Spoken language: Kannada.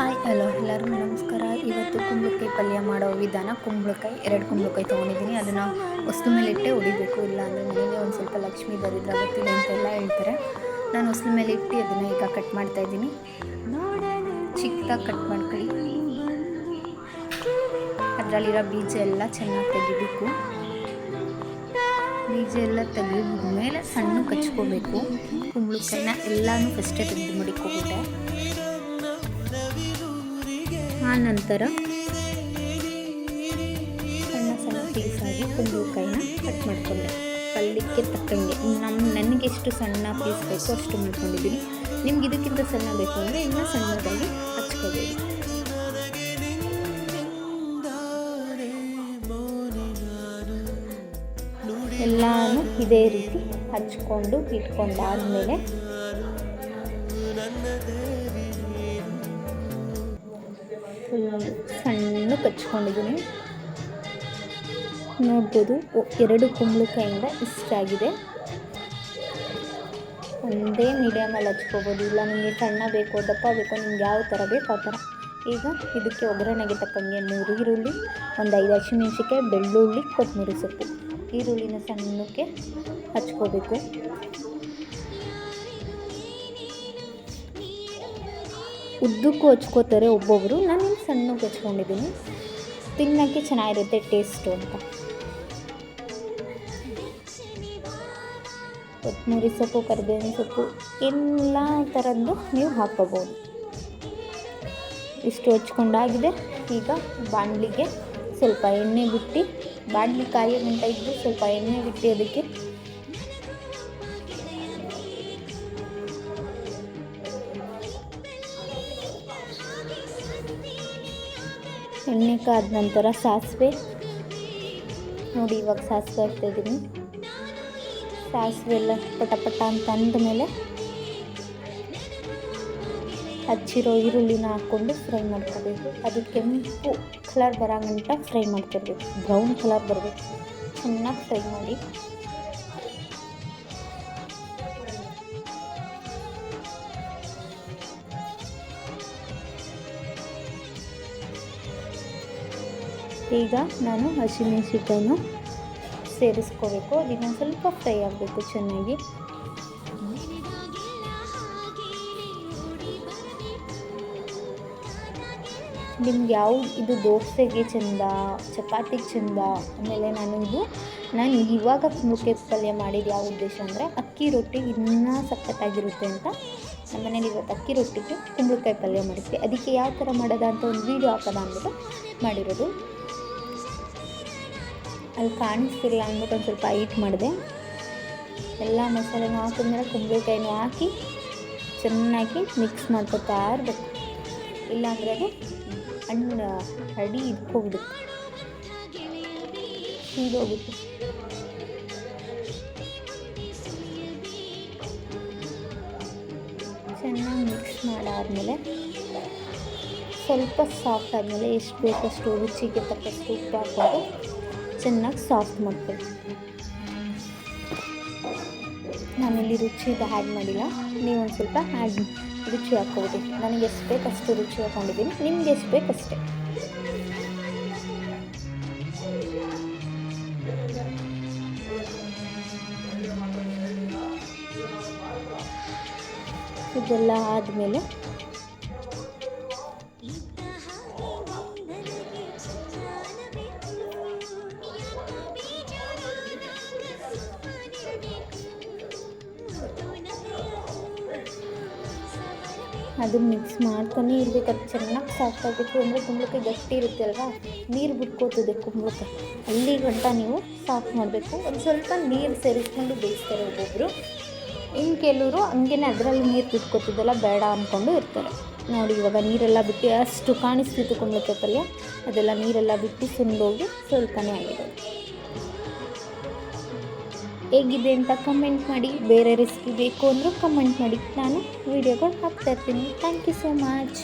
ಹಾಯ್, ಹಲೋ ಎಲ್ಲರಿಗೂ ನಮಸ್ಕಾರ. ಇವತ್ತು ಕುಂಬಳಕಾಯಿ ಪಲ್ಯ ಮಾಡೋ ವಿಧಾನ ಕುಂಬಳಕಾಯಿ, ಎರಡು ಕುಂಬಳಕಾಯಿ ತೊಗೊಂಡಿದ್ದೀನಿ. ಅದನ್ನು ವಸ್ತು ಮೇಲೆ ಇಟ್ಟೆ ಹೊಡಿಬೇಕು ಇಲ್ಲ ಅಂದರೆ ನನಗೆ ಒಂದು ಸ್ವಲ್ಪ ಲಕ್ಷ್ಮಿ ದರಿದ್ರ ಗೊತ್ತಿದೆ ಅಂತೆಲ್ಲ ಹೇಳ್ತಾರೆ. ನಾನು ವಸ್ತು ಮೇಲೆ ಇಟ್ಟು ಅದನ್ನು ಈಗ ಕಟ್ ಮಾಡ್ತಾ ಇದ್ದೀನಿ. ಚಿಕ್ಕದಾಗಿ ಕಟ್ ಮಾಡ್ಕೊಳ್ಳಿ. ಅದರಲ್ಲಿರೋ ಬೀಜ ಎಲ್ಲ ಚೆನ್ನಾಗಿ ತೆಗಿಬೇಕು. ಬೀಜ ಎಲ್ಲ ತೆಗೆದ ಮೇಲೆ ಸಣ್ಣ ಕಚ್ಕೋಬೇಕು. ಕುಂಬಳಕಾಯಿನ ಎಲ್ಲನೂ ಫಸ್ಟೇ ತೆಗೆದು ಮಡಿಕೋಬಿಟ್ಟೆ. ಆ ನಂತರ ಸಣ್ಣ ಸಣ್ಣ ಪೀಸಾಗಿ ಕುಂಬಳಕಾಯಿನ ಕಟ್ ಮಾಡ್ಕೊಂಡೆ. ಪಲ್ಯಕ್ಕೆ ತಕ್ಕಂಗೆ. ನಮ್ಮ ನನಗೆ ಎಷ್ಟು ಸಣ್ಣ ಪೀಸ್ ಬೇಕೋ ಅಷ್ಟು ಮಾಡ್ಕೊಂಡಿದ್ದೀನಿ. ನಿಮ್ಗೆ ಇದಕ್ಕಿಂತ ಸಣ್ಣ ಬೇಕು ಅಂದರೆ ಇನ್ನೂ ಸಣ್ಣದಾಗಿ ಹಚ್ಕೋಬೇಕು ಎಲ್ಲಾನು ಇದೇ ರೀತಿ ಹಚ್ಕೊಂಡು ಇಟ್ಕೊಂಡಾದ್ಮೇಲೆ ಸಣ್ಣ ಕಚ್ಕೊಂಡಿದ್ದೀನಿ. ನೋಡ್ಬೋದು ಎರಡು ಕುಂಬಳಕಾಯಿಂದ ಇಷ್ಟಾಗಿದೆ ಒಂದೇ ಮೀಡಿಯಮಲ್ಲಿ ಹಚ್ಕೋಬೋದು. ಇಲ್ಲ, ನಿಮಗೆ ಸಣ್ಣ ಬೇಕೋ, ದಪ್ಪ ಬೇಕೋ, ನಿಮ್ಗೆ ಯಾವ ಥರ ಬೇಕು, ಆ ಥರ. ಈಗ ಇದಕ್ಕೆ ಒಗ್ಗರಣೆಗೆ ತಕ್ಕಂಗೆ ಮೂರು ಈರುಳ್ಳಿ, ಒಂದು ಐದು ಹಸಿಮೆಣಸಿಕಾಯಿ ಬೆಳ್ಳುಳ್ಳಿ, ಕೊತ್ತಂಬರಿ ಸೊಪ್ಪು. ಈರುಳ್ಳಿನ ಸಣ್ಣಕ್ಕೆ ಹಚ್ಕೋಬೇಕು. ಉದ್ದಕ್ಕೂ ಹಚ್ಕೋತಾರೆ ಒಬ್ಬೊಬ್ಬರು ನಾನು ಸಣ್ಣಕ್ಕೆ ಹಚ್ಕೊಂಡಿದ್ದೀನಿ. ತಿನ್ನೋಕ್ಕೆ ಚೆನ್ನಾಗಿರುತ್ತೆ ಟೇಸ್ಟು ಅಂತ. ಕೊತ್ತಂಬರಿ ಸೊಪ್ಪು, ಕರಿಬೇವಿನ ಸೊಪ್ಪು, ಎಲ್ಲ ಥರದ್ದು ನೀವು ಹಾಕ್ಕೋಬೋದು. ಇಷ್ಟು ಹಚ್ಕೊಂಡಾಗಿದೆ. ಈಗ ಬಾಣಲಿಗೆ ಸ್ವಲ್ಪ ಎಣ್ಣೆ ಬಿಟ್ಟು, ಬಾಣಲಿ ಕಾಯಿ ಇದ್ದು ಸ್ವಲ್ಪ ಎಣ್ಣೆ ಬಿಟ್ಟು ಅದಕ್ಕೆ ಎಣ್ಣೆ ಕಾದ ನಂತರ ಸಾಸಿವೆ. ನೋಡಿ ಇವಾಗ ಸಾಸಿವೆ ಹಾಕ್ತಾಯಿದ್ದೀನಿ ಸಾಸಿವೆ ಎಲ್ಲ ಪಟ ಪಟ ಅಂತ ಅಂದಮೇಲೆ ಹಚ್ಚಿರೋ ಈರುಳ್ಳಿನ ಹಾಕ್ಕೊಂಡು ಫ್ರೈ ಮಾಡ್ಕೋಬೇಕು. ಅದು ಕೆಂಪು ಕಲರ್ ಬರೋ ಫ್ರೈ ಮಾಡ್ಕೋಬೇಕು. ಬ್ರೌನ್ ಕಲರ್ ಬರಬೇಕು. ಚೆನ್ನಾಗಿ ಫ್ರೈ ಮಾಡಿ. ಈಗ ನಾನು ಹಸಿಮೆಣಸಿಕಾಯನ್ನು ಸೇರಿಸ್ಕೋಬೇಕು. ಅದನ್ನು ಸ್ವಲ್ಪ ಫ್ರೈ ಆಗಬೇಕು ಚೆನ್ನಾಗಿ. ನಿಮ್ಗೆ ಯಾವ ಇದು ದೋಸೆಗೆ ಚೆಂದ, ಚಪಾತಿಗೆ ಚೆಂದ, ಆಮೇಲೆ ನಾನು ಇದು, ನಾನು ಇವಾಗ ಮುಖ್ಯ ಪಲ್ಯ ಮಾಡಿದ್ದು ಯಾವ ಉದ್ದೇಶ ಅಂದರೆ ಅಕ್ಕಿ ರೊಟ್ಟಿ ಇನ್ನೂ ಸಖತ್ತಾಗಿರುತ್ತೆ ಅಂತ ನಮ್ಮ ಮನೇಲಿ ಇವತ್ತು ಅಕ್ಕಿ ರೊಟ್ಟಿಗೆ ಕುಂಬಳಕಾಯಿ ಪಲ್ಯ ಮಾಡಿದ್ವಿ. ಅದಕ್ಕೆ ಯಾವ ಥರ ಮಾಡೋದ ಅಂತ ಒಂದು ವೀಡಿಯೋ ಹಾಕೋದ ಅಂದ್ಬಿಟ್ಟು ಮಾಡಿರೋದು. ಅಲ್ಲಿ ಕಾಣಿಸ್ತಿಲ್ಲ ಅಂದ್ಬಿಟ್ಟು ಒಂದು ಸ್ವಲ್ಪ ಹೈಟ್ ಮಾಡಿದೆ. ಎಲ್ಲ ಮಸಾಲೆನೂ ಹಾಕಿದ್ಮೇಲೆ ಕುಂಬಳಕಾಯಿನೂ ಹಾಕಿ ಚೆನ್ನಾಗಿ ಮಿಕ್ಸ್ ಮಾಡ್ಕೊತಾ ಇರಬೇಕು. ಇಲ್ಲಾಂದರೆ ಅದು ಹಣ್ಣು ಅಡಿ ಇಟ್ಕೊಬಿಡುತ್ತೆ. ಹೀಗೋಗುತ್ತೆ ಚೆನ್ನಾಗಿ ಮಿಕ್ಸ್ ಮಾಡಾದಮೇಲೆ ಸ್ವಲ್ಪ ಸಾಫ್ಟ್ ಆದಮೇಲೆ ಎಷ್ಟು ಬೇಕಷ್ಟು ರುಚಿಗೆ ತಕ್ಕಷ್ಟು ಉಪ್ಪು ಹಾಕ್ಕೊಂಡು ಚೆನ್ನಾಗಿ ಸಾಫ್ಟ್ ಮಾಡ್ಕೊಳ್ಳಿ ನಾನಿಲ್ಲಿ ರುಚಿದು ಆ್ಯಡ್ ಮಾಡಿಲ್ಲ. ನೀವು ಒಂದು ಸ್ವಲ್ಪ ಆ್ಯಡ್ ರುಚಿ ಹಾಕೋದು ನನಗೆ ಎಷ್ಟು ಬೇಕು ಅಷ್ಟು ರುಚಿ ಹಾಕೊಂಡಿದ್ದೀನಿ. ನಿಮ್ಗೆ ಎಷ್ಟು ಬೇಕು ಅಷ್ಟೇ ಇದೆಲ್ಲ ಆದಮೇಲೆ ಅದು ಮಿಕ್ಸ್ ಮಾಡ್ತಾನೆ ಇರಬೇಕು ಅದು ಚೆನ್ನಾಗಿ ಸಾಫ್ಟ್ ಆಗಬೇಕು ಅಂದರೆ ಕುಂಬಳಕಾಯಿ ಗಟ್ಟಿ ಇರುತ್ತೆ ಅಲ್ವಾ? ನೀರು ಬಿಟ್ಕೋತದೆ ಕುಂಬಳಕಾಯಿ ಅಲ್ಲಿ ಗಂಟ ನೀವು ಸಾಫ್ಟ್ ಮಾಡಬೇಕು. ಒಂದು ಸ್ವಲ್ಪ ನೀರು ಸೇರಿಸ್ಕೊಂಡು ಬೇಯಿಸ್ತಾರೆ ಒಬ್ಬೊಬ್ಬರು ಇನ್ನು ಕೆಲವರು ಹಂಗೇನೆ ಅದರಲ್ಲಿ ನೀರು ಬಿಟ್ಕೋತಿದ್ದಲ್ಲ ಬೇಡ ಅಂದ್ಕೊಂಡು ಇರ್ತಾರೆ. ನೋಡಿ ಇವಾಗ ನೀರೆಲ್ಲ ಬಿಟ್ಟು ಅಷ್ಟು ಕಾಣಿಸ್ತಿತ್ತು ಕುಂಬಳಕಾಯಿ ಪಲ್ಯ. ಅದೆಲ್ಲ ನೀರೆಲ್ಲ ಬಿಟ್ಟು ಸುಂದೋಗಿ ಸ್ವಲ್ಪನೇ ಆಗಿದೆ. ಹೇಗಿದೆ ಅಂತ ಕಮೆಂಟ್ ಮಾಡಿ, ಬೇರೆ ರೆಸಿಪಿ ಬೇಕು ಅಂದರೂ ಕಮೆಂಟ್ ಮಾಡಿ. ನಾನು ವೀಡಿಯೋಗಳು ಹಾಕ್ತಾ ಇರ್ತೀನಿ. Thank you so much